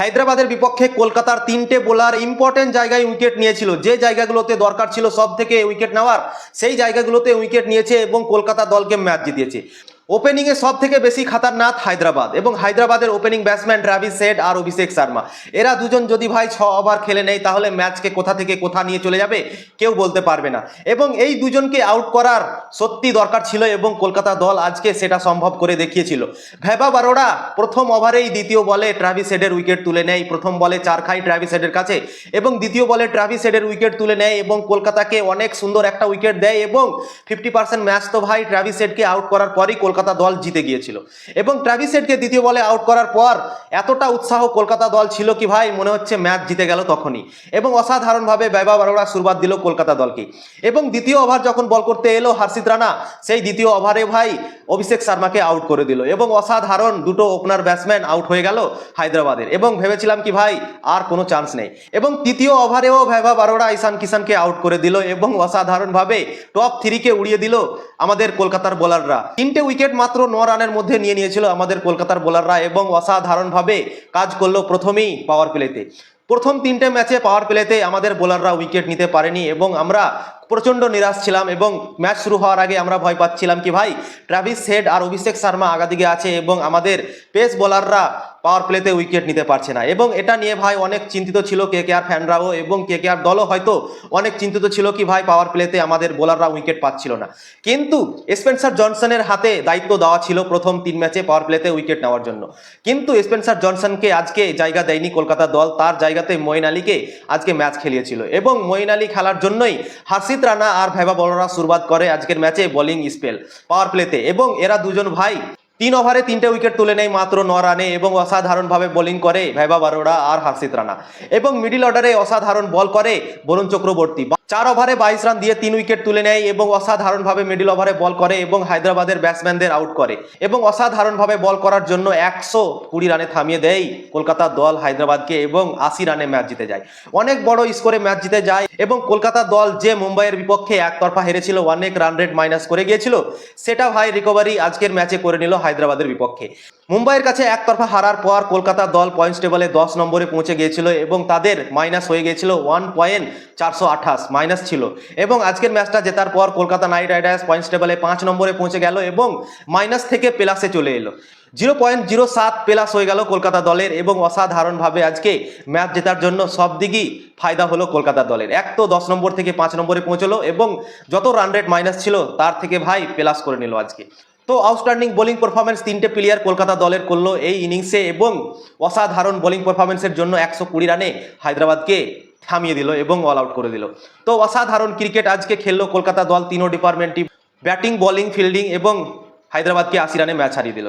হায়দ্রাবাদের বিপক্ষে কলকাতার তিনটে বোলার ইম্পর্টেন্ট জায়গায় উইকেট নিয়েছিল। যে জায়গাগুলোতে দরকার ছিল সব থেকে উইকেট নেওয়ার, সেই জায়গাগুলোতে উইকেট নিয়েছে এবং কলকাতা দলকে ম্যাচ জিতিয়েছে। ওপেনিংয়ে সব থেকে বেশি খাতারনাথ হায়দ্রাবাদ এবং হায়দ্রাবাদের ওপেনিং ব্যাটসম্যান ট্রাভিস সেড আর অভিষেক শর্মা। এরা দুজন যদি ভাই ছ ওভার খেলে নেয়, তাহলে ম্যাচকে কোথা থেকে কোথা নিয়ে চলে যাবে, কেউ বলতে পারবে না। এবং এই দুজনকে আউট করার সত্যি দরকার ছিল এবং কলকাতা দল আজকে সেটা সম্ভব করে দেখিয়েছিল। ভেবা বারোড়া প্রথম ওভারেই দ্বিতীয় বলে ট্রাভিস সেডের উইকেট তুলে নেয়, প্রথম বলে চার খাই ট্রাভিস সেডের কাছে এবং দ্বিতীয় বলে ট্রাভিস সেডের উইকেট তুলে নেয় এবং কলকাতাকে অনেক সুন্দর একটা উইকেট দেয় এবং ফিফটি পার্সেন্ট ম্যাচ তো ভাই ট্রাভিস সেডকে আউট করার পরই কলকাতা দল জিতে গিয়েছিল। এবং ট্রাভিস হেডকে দ্বিতীয় বলে আউট করার পর এতটা উৎসাহ কলকাতা দল ছিল কি ভাই? মনে হচ্ছে ম্যাচ জিতে গেল তখনই। এবং অসাধারণভাবে ব্যবা বারোড়া শুরুবাত দিল কলকাতা দলকে। এবং দ্বিতীয় ওভার যখন বল করতে এলো হার্ষিত রানা, সেই দ্বিতীয় ওভারে ভাই অভিষেক শর্মাকে আউট করে দিল। এবং অসাধারণ দুটো ওপেনার ব্যাটসম্যান আউট হয়ে গেল হায়দ্রাবাদের। এবং ভেবেছিলাম কি ভাই, আর কোনো চান্স নেই। এবং তৃতীয় ওভারেও ভেবা বারোড়া ঈশান কিষানকে আউট করে দিল এবং অসাধারণভাবে টপ থ্রিকে উড়িয়ে দিল আমাদের কলকাতার বোলাররা তিনটে উইকেট মাত্র ন রানের মধ্যে নিয়ে নিয়েছিল আমাদের কলকাতার বোলাররা এবং অসাধারণভাবে কাজ করল প্রথমেই পাওয়ার প্লেতে প্রথম তিনটে ম্যাচে পাওয়ার প্লেতে আমাদের বোলাররা উইকেট নিতে পারেনি এবং আমরা প্রচণ্ড নিরাশ ছিলাম এবং ম্যাচ শুরু হওয়ার আগে আমরা ভয় পাচ্ছিলাম কি ভাই, ট্রাভিস হেড আর অভিষেক শর্মা আগাদিকে আছে এবং আমাদের পেস বোলাররা পাওয়ার প্লেতে উইকেট নিতে পারছে না। এবং এটা নিয়ে ভাই অনেক চিন্তিত ছিল কে কে আর ফ্যানরাও এবং কে কে আর দলও হয়তো অনেক চিন্তিত ছিল কি ভাই পাওয়ার প্লেতে আমাদের বোলাররা উইকেট পাচ্ছিল না। কিন্তু স্পেন্সার জনসনের হাতে দায়িত্ব দেওয়া ছিল প্রথম তিন ম্যাচে পাওয়ার প্লেতে উইকেট নেওয়ার জন্য। কিন্তু স্পেন্সার জনসনকে আজকে জায়গা দেয়নি কলকাতা দল, তার জায়গাতে মইন আলীকে আজকে ম্যাচ খেলিয়েছিল। এবং মইন আলী খেলার জন্যই হার্ষিত রানা আর ভাইবা বলরা শুরুবাত করে আজকের ম্যাচে বোলিং স্পেল পাওয়ার প্লেতে এবং এরা দুজন ভাই, তিন ওভারে তিনটে উইকেট তুলে নেয় মাত্র ন রানে এবং অসাধারণভাবে বোলিং করে ভাইবা বারোড়া আর হার্ষিত রানা। এবং মিডিল অর্ডারে অসাধারণ বল করে বরুণ চক্রবর্তী। চার ওভারে বাইশ রান দিয়ে তিন উইকেট তুলে নেয় এবং অসাধারণভাবে মিডিল ওভারে বল করে এবং হায়দ্রাবাদের ব্যাটসম্যানদের আউট করে এবং অসাধারণভাবে বল করার জন্য একশো কুড়ি রানে থামিয়ে দেয় কলকাতা দল হায়দ্রাবাদকে এবং আশি রানে ম্যাচ জিতে যায়। অনেক বড় স্কোরে ম্যাচ জিতে যায় এবং কলকাতা দল যে মুম্বাইয়ের বিপক্ষে একতরফা হেরেছিল, অনেক রান রেট মাইনাস করে গিয়েছিল, সেটা ভাই রিকভারি আজকের ম্যাচে করে নিল হায়দ্রাবাদের বিপক্ষে। মুম্বাইয়ের কাছে একতরফা হারার পর কলকাতা দল পয়েন্টস টেবলে দশ নম্বরে পৌঁছে গিয়েছিল এবং তাদের মাইনাস হয়ে গিয়েছিল ওয়ান পয়েন্ট চারশো আঠাশ। মাইনাস ছিল। এবং আজকের ম্যাচটা জেতার পর কলকাতা নাইট রাইডার্স পয়েন্টস টেবলে পাঁচ নম্বরে পৌঁছে গেল এবং মাইনাস থেকে প্লাসে চলে এলো। জিরো পয়েন্ট জিরো সাত প্লাস হয়ে গেল কলকাতা দলের এবং অসাধারণভাবে আজকে ম্যাচ জেতার জন্য সব দিকই ফায়দা হলো কলকাতা দলের। এক তো দশ নম্বর থেকে পাঁচ নম্বরে পৌঁছলো এবং যত রান রেট মাইনাস ছিল তার থেকে ভাই প্লাস করে নিল আজকে। তো আউটস্ট্যান্ডিং বোলিং পারফরমেন্স তিনটে প্লেয়ার কলকাতা দলের করল এই ইনিংসে এবং অসাধারণ বোলিং পারফরমেন্সের জন্য একশো কুড়ি রানে হায়দ্রাবাদকে থামিয়ে দিল এবং অল আউট করে দিল। তো অসাধারণ ক্রিকেট আজকে খেললো কলকাতা দল, তিনও ডিপার্টমেন্টই ব্যাটিং বলিং ফিল্ডিং এবং হায়দ্রাবাদকে আশি রানে ম্যাচ হারিয়ে দিল।